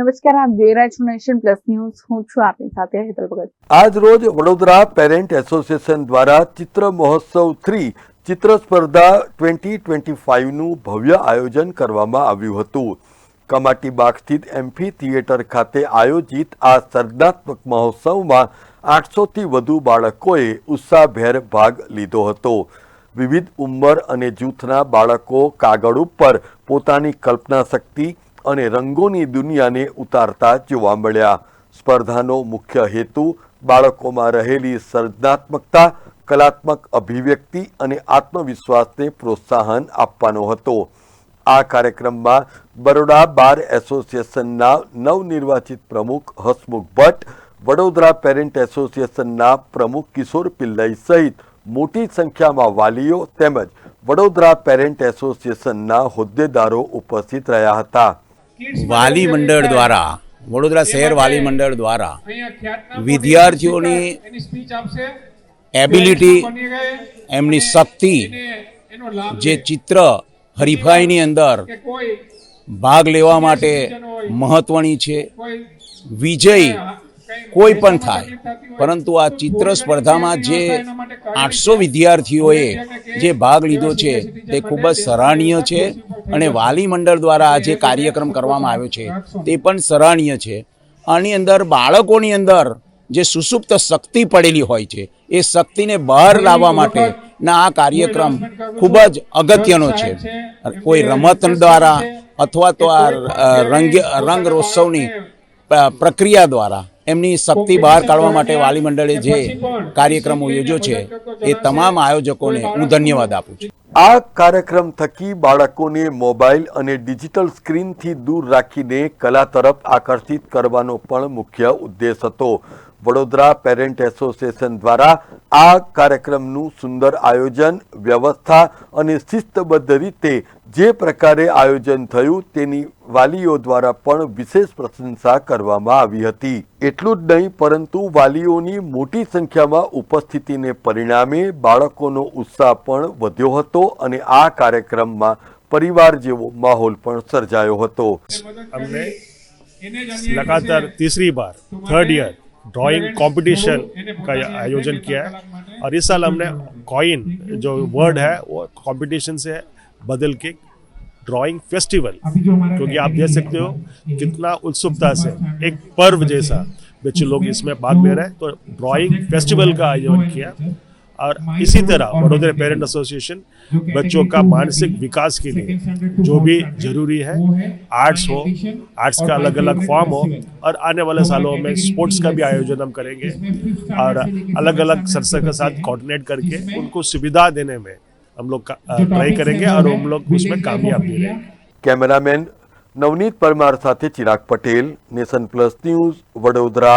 નમસ્કાર, આપ જોઈ રહ્યા છો નેશન પ્લસ ન્યૂઝ. હું છું આપની સાથે હેતલ ભગત. આજ રોજ વડોદરા પેરેન્ટ એસોસિએશન દ્વારા ચિત્ર મહોત્સવ થ્રી ચિત્ર સ્પર્ધા ટ્વેન્ટી ટ્વેન્ટી ફાઇવનું ભવ્ય આયોજન કરવામાં આવ્યું હતું. કમાટીબાગ સ્થિત એમ્ફી થિયેટર ખાતે આયોજિત આ સર્જનાત્મક મહોત્સવમાં આઠસોથી વધુ બાળકોએ ઉત્સાહભેર ભાગ લીધો હતો. વિવિધ ઉંમર અને જૂથના બાળકો કાગળ ઉપર પોતાની કલ્પના શક્તિ અને રંગોની દુનિયાને ઉતારતા જોવા મળ્યા. સ્પર્ધાનો મુખ્ય હેતુ બાળકોમાં રહેલી સર્જનાત્મકતા, કલાત્મક અભિવ્યક્તિ અને આત્મવિશ્વાસને પ્રોત્સાહન આપવાનો હતો. આ કાર્યક્રમમાં બરોડા બાર એસોસિએશનના નવનિર્વાચિત પ્રમુખ હસમુખ ભટ્ટ, વડોદરા પેરેન્ટ એસોસિએશનના પ્રમુખ કિશોર પિલ્લઈ સહિત મોટી સંખ્યામાં વાલીઓ તેમજ વડોદરા પેરેન્ટ એસોસિએશનના હોદ્દેદારો ઉપસ્થિત રહ્યા હતા. વાલી મંડળ દ્વારા વડોદરા શહેર વાલી મંડળ દ્વારા વિદ્યાર્થીઓની એબિલિટી એમની શક્તિ જે ચિત્ર હરીફાઈની અંદર ભાગ લેવા માટે મહત્વની છે વિજય કોઈ પણ થાય. પરંતુ આ ચિત્ર સ્પર્ધામાં જે આઠસો વિદ્યાર્થીઓએ જે ભાગ લીધો છે તે ખૂબ જ સરાહનીય છે. અને વાલી મંડળ દ્વારા આ જે કાર્યક્રમ કરવામાં આવ્યો છે તે પણ સરાહનીય છે. આની અંદર બાળકોની અંદર જે સુસુપ્ત શક્તિ પડેલી હોય છે એ શક્તિને બહાર લાવવા માટે ના આ કાર્યક્રમ ખૂબ જ અગત્યનો છે. કોઈ રમત દ્વારા અથવા તો આ રંગ રંગરોત્સવની પ્રક્રિયા દ્વારા એમની શક્તિ બહાર કાઢવા માટે વાલી મંડળે જે કાર્યક્રમો યોજ્યો છે એ તમામ આયોજકોને હું ધન્યવાદ આપું છું. આ કાર્યક્રમ થકી બાળકોને મોબાઈલ અને ડિજિટલ સ્ક્રીનથી દૂર રાખીને કલા તરફ આકર્ષિત કરવાનો પણ મુખ્ય ઉદ્દેશ હતો. વડોદરા પેરેન્ટ એસોસિએશન દ્વારા આ કાર્યક્રમનું સુંદર આયોજન, વ્યવસ્થા અને શિસ્તબદ્ધ રીતે જે પ્રકારે આયોજન થયું તેની વાલીઓ દ્વારા પણ વિશેષ પ્રશંસા કરવામાં આવી હતી. એટલું જ નહીં, પરંતુ વાલીઓની મોટી સંખ્યામાં ઉપસ્થિતિને પરિણામે બાળકોનો ઉત્સાહ પણ વધ્યો હતો અને આ કાર્યક્રમમાં પરિવાર જેવો માહોલ પણ સર્જાયો હતો. અમને લગાતાર તીસરી બાર થર્ડ યર ड्राइंग कंपटीशन का आयोजन किया है। और इस साल हमने कॉइन जो वर्ड है वो कंपटीशन से बदल के ड्राइंग फेस्टिवल क्योंकि आप देख सकते हो कितना उत्सुकता से एक पर्व जैसा बच्चे लोग इसमें भाग ले रहे हैं। तो ड्राइंग फेस्टिवल का आयोजन किया। और इसी तरह वडोदरा पेरेंट एसोसिएशन बच्चों का मानसिक विकास के लिए जो भी ज़रूरी है आर्ट्स हो आर्ट्स का अलग अलग फॉर्म हो और आने वाले सालों में स्पोर्ट्स का भी आयोजन हम करेंगे और अलग अलग संस्था के साथ कोऑर्डिनेट करके उनको सुविधा देने में हम लोग ट्राई करेंगे और हम लोग उसमें कामयाब भी रहेंगे कैमरामैन नवनीत परमार साथी Chirag Patel nation plus news Vadodara.